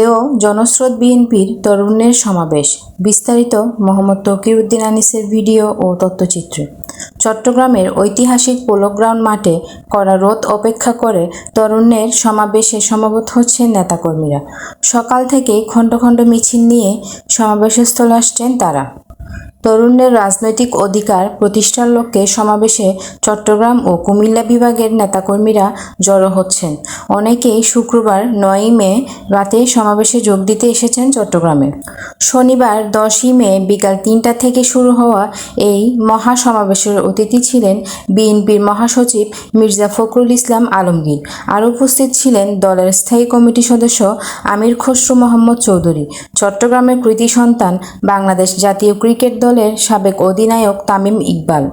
মধ্যেও জনস্রোত বিএনপির তরুণের সমাবেশ। বিস্তারিত মোহাম্মদ তকির উদ্দিন আনিসের ভিডিও ও তথ্যচিত্র। চট্টগ্রামের ঐতিহাসিক পোলো গ্রাউন্ড মাঠে করা রোদ অপেক্ষা করে তরুণের সমাবেশে সমাবেত হচ্ছেন নেতাকর্মীরা। সকাল থেকেই খণ্ড খণ্ড মিছিল নিয়ে সমাবেশস্থলে আসছেন তারা। তরুণদের রাজনৈতিক অধিকার প্রতিষ্ঠার লক্ষ্যে সমাবেশে চট্টগ্রাম ও কুমিল্লা বিভাগের নেতাকর্মীরা জড়ো হচ্ছেন। অনেকেই শুক্রবার নয়ই মে রাতে সমাবেশে যোগ দিতে এসেছেন চট্টগ্রামে। শনিবার দশই মে বিকাল তিনটা থেকে শুরু হওয়া এই মহাসমাবেশের অতিথি ছিলেন বিএনপির মহাসচিব মির্জা ফখরুল ইসলাম আলমগীর। আরও উপস্থিত ছিলেন দলের স্থায়ী কমিটি সদস্য আমির খসরু মোহাম্মদ চৌধুরী। চট্টগ্রামের কৃতি সন্তান বাংলাদেশ জাতীয় ক্রিকেট দলের সাবেক অধিনায়ক তামিম ইকবাল।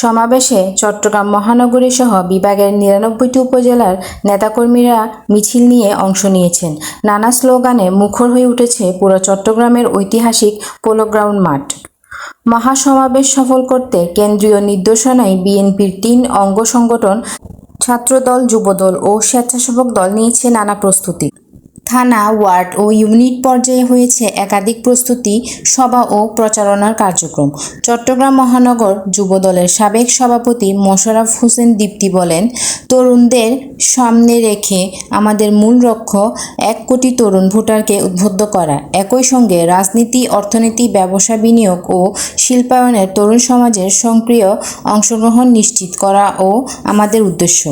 সমাবেশে চট্টগ্রাম মহানগরী সহ বিভাগের নিরানব্বইটি উপজেলার নেতাকর্মীরা মিছিল নিয়ে অংশ নিয়েছেন। নানা স্লোগানে মুখর হয়ে উঠেছে পুরো চট্টগ্রামের ঐতিহাসিক পোলো গ্রাউন্ড মাঠ। মহাসমাবেশ সফল করতে কেন্দ্রীয় নির্দেশনায় বিএনপির তিন অঙ্গ সংগঠন, ছাত্রদল, যুবদল ও স্বেচ্ছাসেবক দল নিয়েছে নানা প্রস্তুতি। থানা, ওয়ার্ড ও ইউনিট পর্যায়ে হয়েছে একাধিক প্রস্তুতি, সভা ও প্রচারণার কার্যক্রম। চট্টগ্রাম মহানগর যুবদলের সাবেক সভাপতি মোশাররফ হোসেন দীপ্তি বলেন, তরুণদের সামনে রেখে আমাদের মূল লক্ষ্য এক কোটি তরুণ ভোটারকে উদ্বুদ্ধ করা। একই সঙ্গে রাজনীতি, অর্থনীতি, ব্যবসা বিনিয়োগ ও শিল্পায়নের তরুণ সমাজের সক্রিয় অংশগ্রহণ নিশ্চিত করা ও আমাদের উদ্দেশ্য।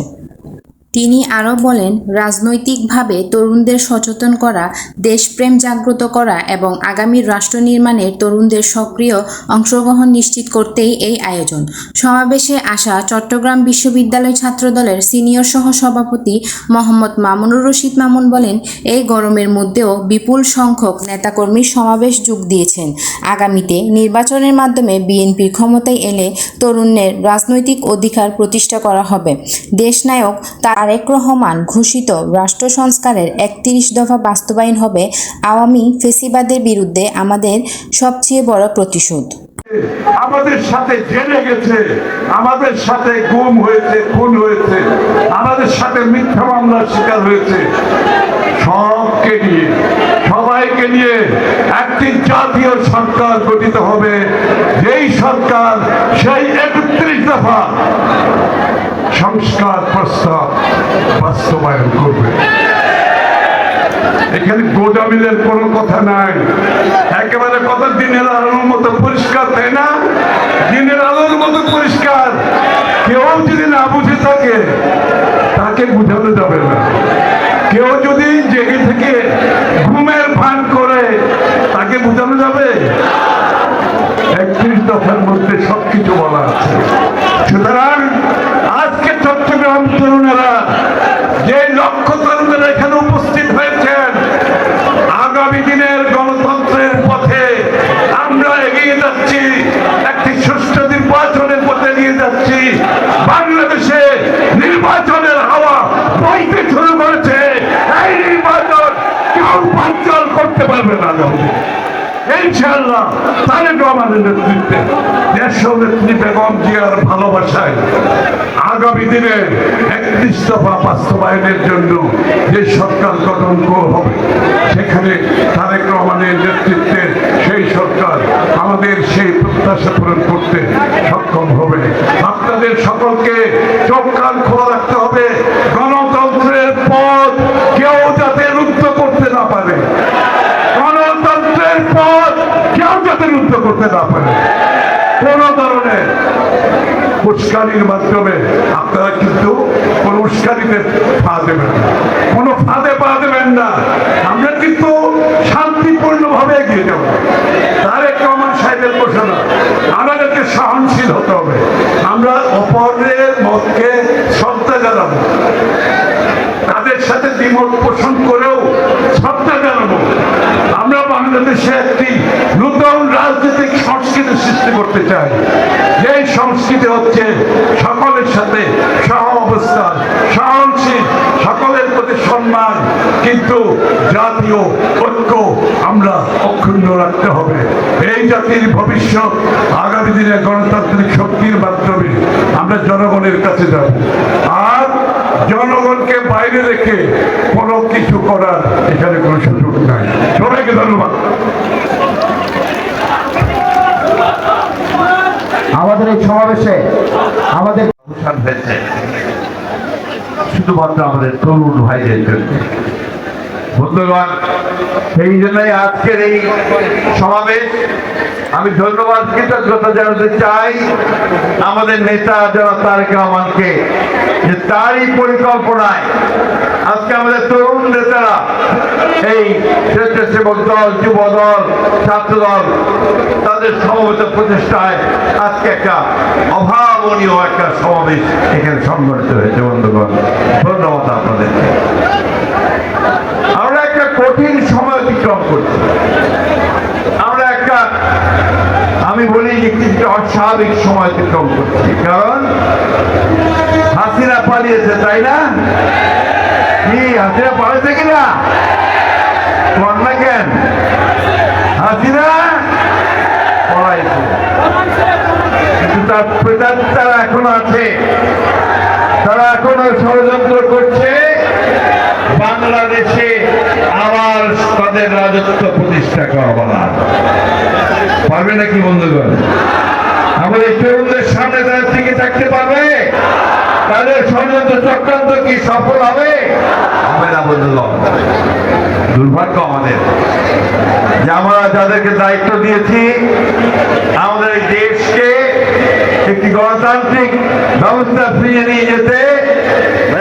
তিনি আরও বলেন, রাজনৈতিকভাবে তরুণদের সচেতন করা, দেশপ্রেম জাগ্রত করা এবং আগামী রাষ্ট্র নির্মাণের তরুণদের সক্রিয় অংশগ্রহণ নিশ্চিত করতেই এই আয়োজন। সমাবেশে আসা চট্টগ্রাম বিশ্ববিদ্যালয় ছাত্রদলের সিনিয়র সহ সভাপতি মোহাম্মদ মামুনুর রশিদ মামুন বলেন, এই গরমের মধ্যেও বিপুল সংখ্যক নেতাকর্মী সমাবেশ যোগ দিয়েছেন। আগামীতে নির্বাচনের মাধ্যমে বিএনপির ক্ষমতায় এলে তরুণের রাজনৈতিক অধিকার প্রতিষ্ঠা করা হবে। দেশনায়ক তারেক রহমান ঘোষিত রাষ্ট্র সংস্কারের একত্রিশ দফা বাস্তবায়ন হবে আওয়ামী ফেসিবাদের বিরুদ্ধে আমাদের সবচেয়ে বড় প্রতিশোধ। আমাদের সাথে জেনে গেছে, আমাদের সাথে গুম হয়েছে, খুন হয়েছে, আমাদের সাথে মিথ্যা মামলার শিকার হয়েছে। সবকে নিয়ে, সবাইকে নিয়ে একটি জাতীয় সরকার গঠিত হবে। যেই সরকার সেই একত্রিশ দফা সংস্কার প্রস্তাব বাস্তবায়ন করবে। এখানে গোজামিলের কোনো কথা নাই। একেবারে কথা দিনের আলোর মতো পরিষ্কার, তাই না? দিনের আলোর মতো পরিষ্কার। কেউ যদি না বুঝে থাকে, তাকে বুঝানো যাবে না। কেউ যদি জেগে থেকে ঘুমের ভান করে, তাকে বোঝানো যাবে? একত্রিশ দফার মধ্যে সবকিছু বলা আছে। সুতরাং আজকে চট্টগ্রাম তরুণেরা যে লক্ষ এখানে উপস্থিত হয়েছেন। আগামী দিনের গণতন্ত্রের পথে আমরা এগিয়ে যাচ্ছি, একটি সুষ্ঠু নির্বাচনের পথে নিয়ে যাচ্ছি। বাংলাদেশে নির্বাচনের হাওয়া বইতে শুরু করেছে। এই নির্বাচন কেউ বাঞ্চল করতে পারবে না। ইনশাআল্লাহ তারেক রহমানের নেতৃত্বে দেশ নেত্রী বেগম জিয়ার ভালোবাসায় আগামী দিনে একত্রিশ দফা বাস্তবায়নের জন্য যে সরকার গঠন হবে, সেখানে তারেক রহমানের নেতৃত্বে সেই সরকার আমাদের সেই প্রত্যাশা পূরণ করতে সক্ষম হবে। আপনাদের সকলকে চোখ কান খোলা রাখতে হবে গণতন্ত্রের পথ কেউ যাতে রুদ্ধ করতে না পারে গণতন্ত্রের পথ কেউ যাতে রুদ্ধ করতে না পারে কোন ধরনের উস্কানির মাধ্যমে। আপনারা কিন্তু কোন উস্কানিতে পা দেবেন না কোন ফাঁদে পা দেবেন না আমরা কিন্তু শান্তিপূর্ণ ভাবে এগিয়ে যাব তারেক রহমান সাহেবের ঘোষণা আমাদেরকে সহনশীল হতে হবে আমরা অপরের মতকে শ্রদ্ধা জানাব তাদের সাথে দ্বিমত পোষণ করেও শ্রদ্ধা জানাব আমরা বাংলাদেশে একটি নতুন রাজনৈতিক সংস্কৃতি সৃষ্টি করতে চাই যে সংস্কৃতি হচ্ছে সকলের সাথে সহ অবস্থান সহনশীল সকলের প্রতি সম্মান কিন্তু জাতীয় ঐক্য আমরা অক্ষুণ্ণ রাখতে হবে। এই জাতির ভবিষ্যৎ আগামী দিনে গণতান্ত্রিক শক্তির মাধ্যমে আমরা জনগণের কাছে যাব। আর জনগণকে বাইরে রেখে কোনো কিছু করার এখানে কোনো সুযোগ নাই। সবাইকে ধন্যবাদ। আমাদের এই সমাবেশে আমাদের অনুষ্ঠান হয়েছে। শুধুমাত্র আমাদের তরুণ ভাইদের জন্য। বন্ধুগণ, সেই জন্যই আজকের এই সমাবেশ। আমি ধন্যবাদ, কৃতজ্ঞতা জানাতে চাই আমাদের নেতা যারা তারেক রহমানকে যে তারই পরিকল্পনায় আজকে আমাদের তরুণ নেতারা এই স্বেচ্ছাসেবক দল, যুব দল, ছাত্র দল, তাদের সমবেত প্রচেষ্টায় আজকে একটা অভাবনীয় একটা সমাবেশ এখানে সংগঠিত হয়েছে বন্ধুগণ। ধন্যবাদ আপনাদেরকে আমরা একটা কঠিন সময় অতিক্রম করছি আমরা একটা কিছুটা অস্বাভাবিক সময় অতিক্রম করছি। কারণ হাসিনা পালিয়েছে, তাই না? কি, হাসিনা পালিয়েছে কিনা? কর না কেন? হাসিনা পলাইছে। কিন্তু তার প্রেতাত্মারা এখনও আছে। তারা এখনও ষড়যন্ত্র করছে। বাংলাদেশে আবার তাদের রাজত্ব প্রতিষ্ঠা করবার পারবে নাকি বন্ধুগণ? আমাদের তরুণদের সামনে তাদের থেকে থাকতে পারবে? তাদের ষড়যন্ত্র চক্রান্ত কি সফল হবে? হবে না বন্ধুগণ। দুর্ভাগ্য আমাদের। যে আমরা যাদেরকে দায়িত্ব দিয়েছি, আমাদের দেশকে একটি গণতান্ত্রিক ব্যবস্থা ফিরিয়ে নিয়ে যেতে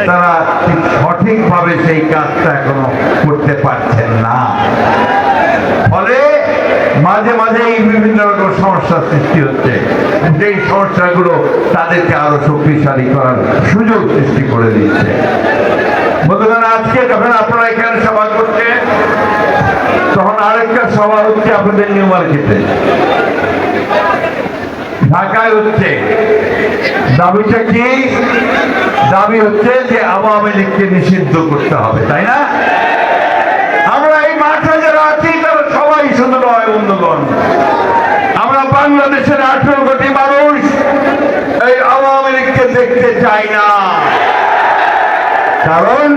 তারা ঠিক সঠিকভাবে সেই কাজটা এখনও করতে পারছেন না। মাঝে মাঝে এই বিভিন্ন রকম সমস্যার সৃষ্টি হচ্ছে। সেই সমস্যাগুলো তাদেরকে আরও শক্তিশালী করার সুযোগ সৃষ্টি করে দিচ্ছে। আজকে যখন আপনারা এখানে সভা করছেন তখন আরেকটা সভা হচ্ছে আপনাদের নিউ মার্কেটে। ঢাকায় হচ্ছে। দাবিটা কি? দাবি হচ্ছে যে আওয়ামী লীগকে নিষিদ্ধ করতে হবে, তাই না আমরা এই মাঠে যারা আছি তারা সবাই শুধু নয় বন্ধুগণ আমরা বাংলাদেশের আঠেরো কোটি মানুষ এই আওয়ামী লীগকে দেখতে চাই না। কারণ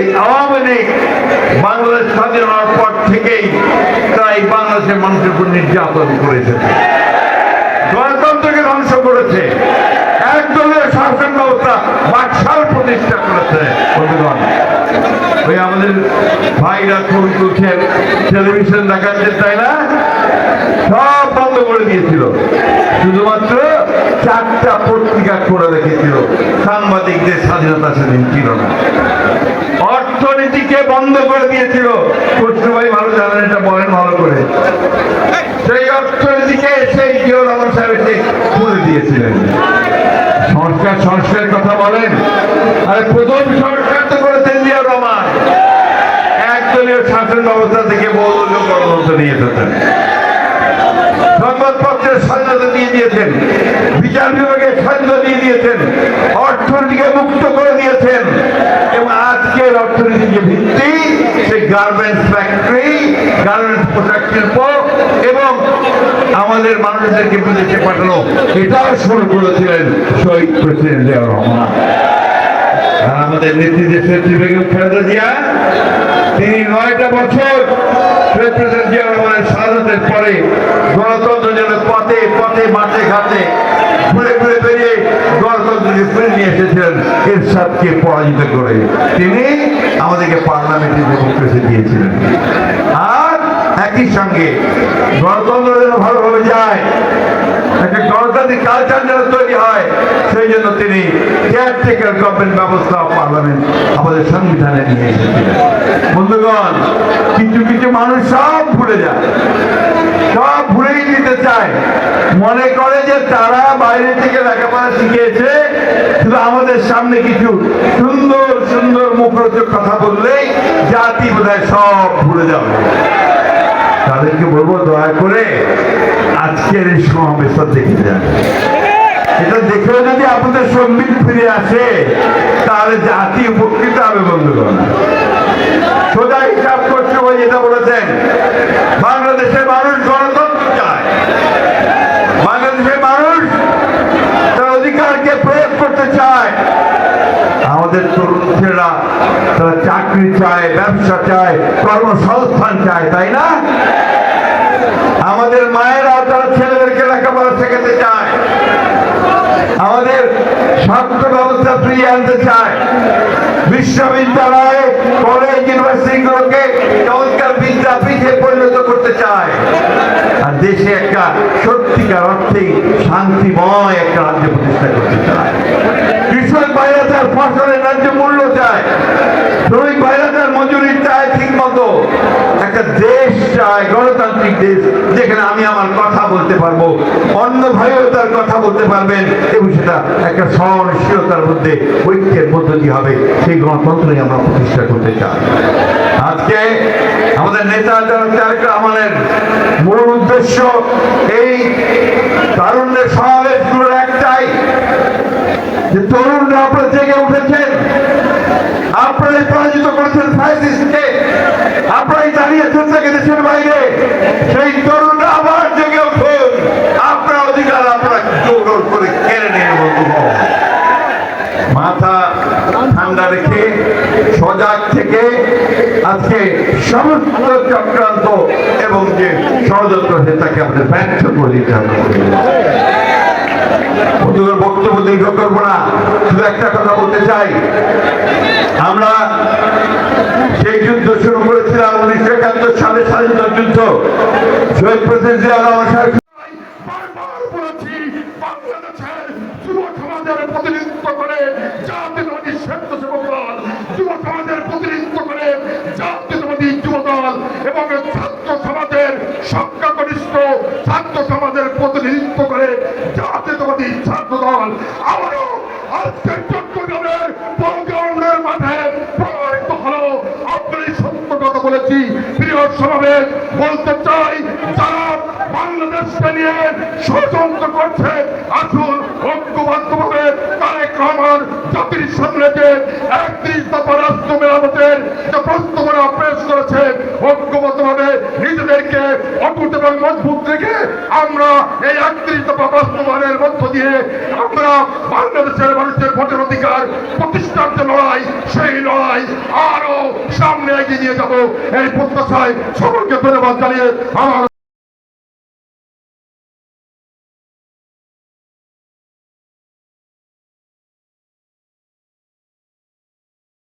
এই আওয়ামী লীগ বাংলাদেশ স্বাধীন হওয়ার পর থেকেই তারা এই বাংলাদেশের মানুষের উপর নির্যাতন করেছে। গণতন্ত্রকে ধ্বংস করেছে। একদলীয় শাসন ব্যবস্থা বাকশাল প্রতিষ্ঠা করেছে বন্ধুগণ। ওই আমাদের ভাইরা ছবি তুলছেন টেলিভিশন দেখাচ্ছেন তাই না? সব বন্ধ করে দিয়েছিল। শুধুমাত্র চারটা পত্রিকা করে রেখেছিল সাংবাদিকদের স্বাধীনতা সেদিন ছিল না। অর্থনীতিকে বন্ধ করে দিয়েছিল। খুশরু ভাই ভালো জানেন, এটা বলেন ভালো করে। সেই অর্থনীতিকে সেই জিও রহমান সাহেব এসে খুলে দিয়েছিলেন। সংস্কার সংস্কারের কথা বলেন। আরে প্রথম সংস্কার তো করেছেন জিয়া রহমান। একদলীয় শাসন ব্যবস্থা থেকে বহুদলীয় গণতন্ত্র নিয়ে স্বাধীনতা দিয়ে দিয়েছেন। বিচার বিভাগের স্বাধীনতা দিয়ে দিয়েছেন। অর্থনীতিকে মুক্ত করে দিয়েছেন। এবং আজকের অর্থনীতির যে ভিত্তি, সেই গার্মেন্টস ফ্যাক্টরি গার্মেন্টস পোশাক শিল্প এবং আমাদের মানুষদেরকে বিদেশে পাঠানো, এটাও শুরু করেছিলেন শহীদ প্রেসিডেন্ট জিয়াউর রহমান। আমাদের নেত্রী দেশের বেগম খালেদা জিয়া তিনি নয়টা বছর শহীদ স্বাধীনতার পরে গণতন্ত্র যেন পথে পথে, মাঠে, ঘাটে ঘুরে ঘুরে বেরিয়ে গণতন্ত্রকে ফিরে নিয়ে এসেছিলেন এরশাদকে পরাজিত করে। তিনি আমাদেরকে পার্লামেন্টে ডেমোক্রেসি দিয়েছিলেন। আর একই সঙ্গে গণতন্ত্র যেন ভালোভাবে যায়, একটা গণতান্ত্রিক কালচার যেন তৈরি হয় সেই জন্য তিনি কেয়ারটেকার গভর্নমেন্ট ব্যবস্থা পার্লামেন্ট আমাদের সংবিধানে নিয়ে এসেছিলেন। বন্ধুগণ, কিছু কিছু মানুষ সব ভুলে যায়। সব ভুলেই দিতে চায়। মনে করে যে তারা বাইরে থেকে লেখাপড়া শিখিয়েছে, শুধু আমাদের সামনে কিছু সুন্দর সুন্দর মুখরোচক কথা বললেই জাতি বোধহয় সব ভুলে যাবে। তাদেরকে বলব, দয়া করে আজকের এই সমাবেশটা দেখে যান। এটা দেখেও যদি আপনাদের সম্বিত ফিরে আসে, তাহলে জাতি উপকৃত হবে, বন্ধুগণ। সোজা হিসাব করতে ওই যেটা বলেছেন, বাংলাদেশের মানুষ গণতন্ত্র চায়। বাংলাদেশের মানুষ তার অধিকারকে প্রয়োগ করতে চায়। আমাদের তরুণ ছেলেরা তারা চাকরি চায়, ব্যবসা চায়, কর্মসংস্থান চায়, তাই না? আমাদের মায়েরা, তারা ছেলেদেরকে লেখাপড়া শেখাতে চায় আমাদের স্বাস্থ্য ব্যবস্থা ফিরিয়ে আনতে চায়। বিশ্ববিদ্যালয়, কলেজ, ইউনিভার্সিটিগুলোকে চমৎকার বিদ্যাপীঠে পরিণত করতে চায়। আর দেশে একটা সত্যিকার অর্থে শান্তিময় একটা রাজ্য প্রতিষ্ঠা করতে চায়। কৃষক ভাইরা তার ফসলের ন্যায্য মূল্য চায়। শ্রমিক ভাইরা তার মজুরি চায় দেশ চায় গণতান্ত্রিক দেশ, যেখানে আমি আমার কথা বলতে পারব, অন্য ভাইও তার কথা বলতে পারবেন এবং সেটা একটা সহনশীলতার মধ্যে, ঐক্যের মধ্য দিয়ে হবে, সেই গণতন্ত্রই আমরা প্রতিষ্ঠা করতে চাই। আজকে আমাদের নেতা যারা তারেক রহমানের মূল উদ্দেশ্য, এই তারুণ্যের সমাবেশগুলোর একটাই, যে তরুণরা আপনারা জেগে উঠেছেন, আপনারা পরাজিত করেছেন ফাইসিসকে দাঁড়িয়েছেন থেকে দেশের বাইরে। সেই তরুণরা আবার জেগে উঠুন আপনার অধিকার আপনারা জোর করে কেড়ে নিয়ে মাথা ঠান্ডা রেখে সজাগ থেকে আজকে সমস্ত চক্রান্ত এবং যে ষড়যন্ত্র আছে তাকে আমাদের ব্যর্থ করে দিতে হবে। বক্তব্য দীর্ঘ করব না। শুধু একটা কথা বলতে চাই। আমরা সেই যুদ্ধ শুরু করেছিলাম উনিশশো একাত্তর সালে স্বাধীনতা যুদ্ধ। শহীদ প্রেসিডেন্ট আজকের চট্টগ্রামের আপনারই সত্য কথা বলেছি। প্রিয় সমাবেশ বলতে চাই, যারা বাংলাদেশকে নিয়ে ষড়যন্ত্র করছে, আসুন ঐক্যবদ্ধভাবে সামনে যে একত্রিশ মেরামতের যে প্রস্তাবনা পেশ করেছে। ঐক্যবদ্ধভাবে নিজেদেরকে অটুট এবং মজবুত রেখে আমরা এই একত্রিশ দফা বাস্তবায়নের মধ্য দিয়ে আমরা বাংলাদেশের মানুষের ভোটের অধিকার প্রতিষ্ঠার যে লড়াই, সেই লড়াই আরও সামনে এগিয়ে নিয়ে যাব। এই প্রত্যাশায় সকলকে ধন্যবাদ জানিয়ে আমার